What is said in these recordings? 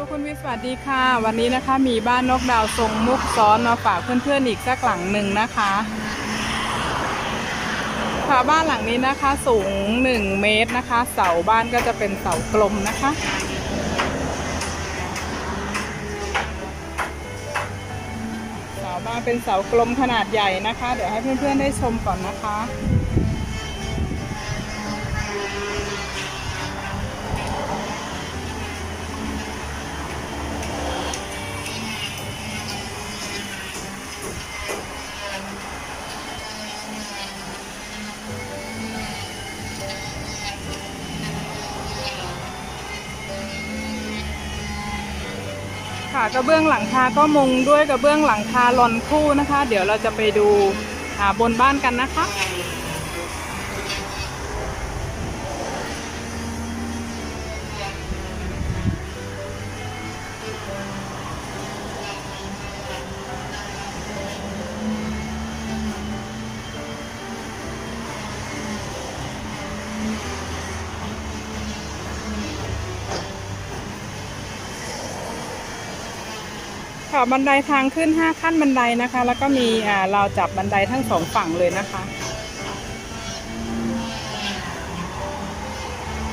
รูคุณวิสวัสดีค่ะ วันนี้นะคะมีบ้านนกดาวทรงมุกซ้อนมาฝากเพื่อนๆอีกสักหลังหนึ่งนะคะ ค่ะบ้านหลังนี้นะคะสูง 1 เมตรนะคะ เสาบ้านก็จะเป็นเสากลมนะคะ เสาบ้านเป็นเสากลมขนาดใหญ่นะคะ เดี๋ยวให้เพื่อนๆได้ชมก่อนนะคะ ค่ะกระเบื้องหลังคาก็มุงด้วยกระเบื้องหลังคาลอนคู่นะคะ เดี๋ยวเราจะไปดูอ่าบนบ้านกันนะคะ ค่ะบันไดทางขึ้น 5 ขั้นบันไดนะคะ แล้วก็มีอ่าราวจับบันไดทั้งสองฝั่งเลยนะคะ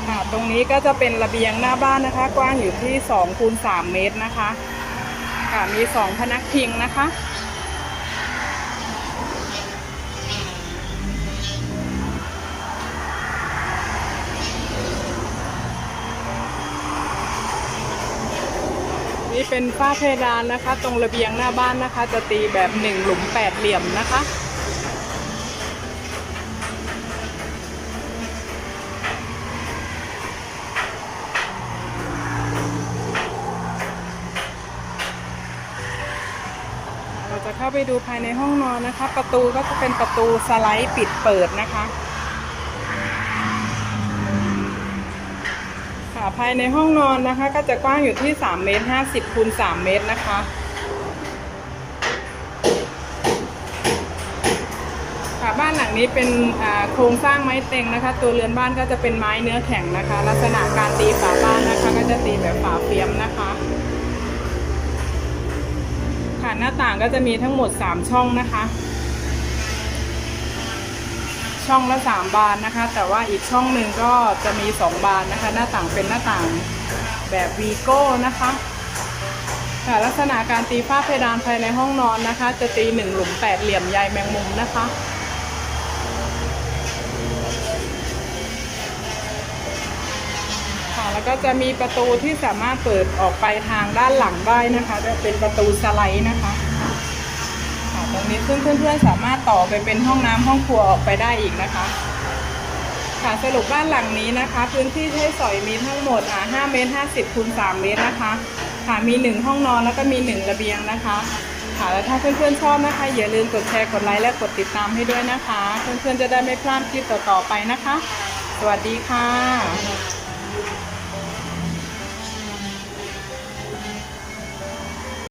ค่ะตรงนี้ก็จะเป็นระเบียงหน้าบ้านนะคะ กว้างอยู่ที่2คูณ3เมตรนะคะค่ะมี 2 พนักพิงนะคะ นี่เป็นฝ้าเพดานนะคะ ตรงระเบียงหน้าบ้านนะคะ จะตีแบบหนึ่งหลุมแปดเหลี่ยมนะคะเราจะเข้าไปดูภายในห้องนอนนะคะ ประตูก็จะเป็นประตูสไลด์ปิดเปิดนะคะ ค่ะ ภายในห้องนอนนะคะ ก็จะกว้างอยู่ที่3เมตร50คูณ3เมตรนะคะ ค่ะบ้านหลังนี้เป็นโครงสร้างไม้เต็งนะคะ ตัวเรือนบ้านก็จะเป็นไม้เนื้อแข็งนะคะ ลักษณะการตีฝาบ้านนะคะ ก็จะตีแบบฝาเฟียมนะคะค่ะหน้าต่างก็จะมีทั้งหมด 3 ช่องนะคะ ช่องละ 3 บานนะคะ แต่ว่าอีกช่องหนึ่งก็จะมี 2 บานนะคะ หน้าต่างเป็นหน้าต่างแบบวีโก้นะคะค่ะลักษณะการตีฝ้าเพดานภายในห้องนอนนะคะ จะตีหนึ่งหลุมแปดเหลี่ยมใยแมงมุมนะคะค่ะแล้วก็จะมีประตูที่สามารถเปิดออกไปทางด้านหลังได้นะคะ จะเป็นประตูสไลด์นะคะ นี้ซึ่งเพื่อนๆสามารถต่อไปเป็นห้องน้ำห้องครัวออกไปได้อีกนะคะ ค่ะสรุปบ้านหลังนี้นะคะ พื้นที่ใช้สอยมีทั้งหมดอ่า5เมตร50คูณ3เมตรนะคะ ค่ะมี1ห้องนอนแล้วก็มี1ระเบียงนะคะค่ะแล้วถ้าเพื่อนๆชอบนะคะ อย่าลืมกดแชร์กดไลค์และกดติดตามให้ด้วยนะคะ เพื่อนๆจะได้ไม่พลาดคลิปต่อๆไปนะคะ สวัสดีค่ะ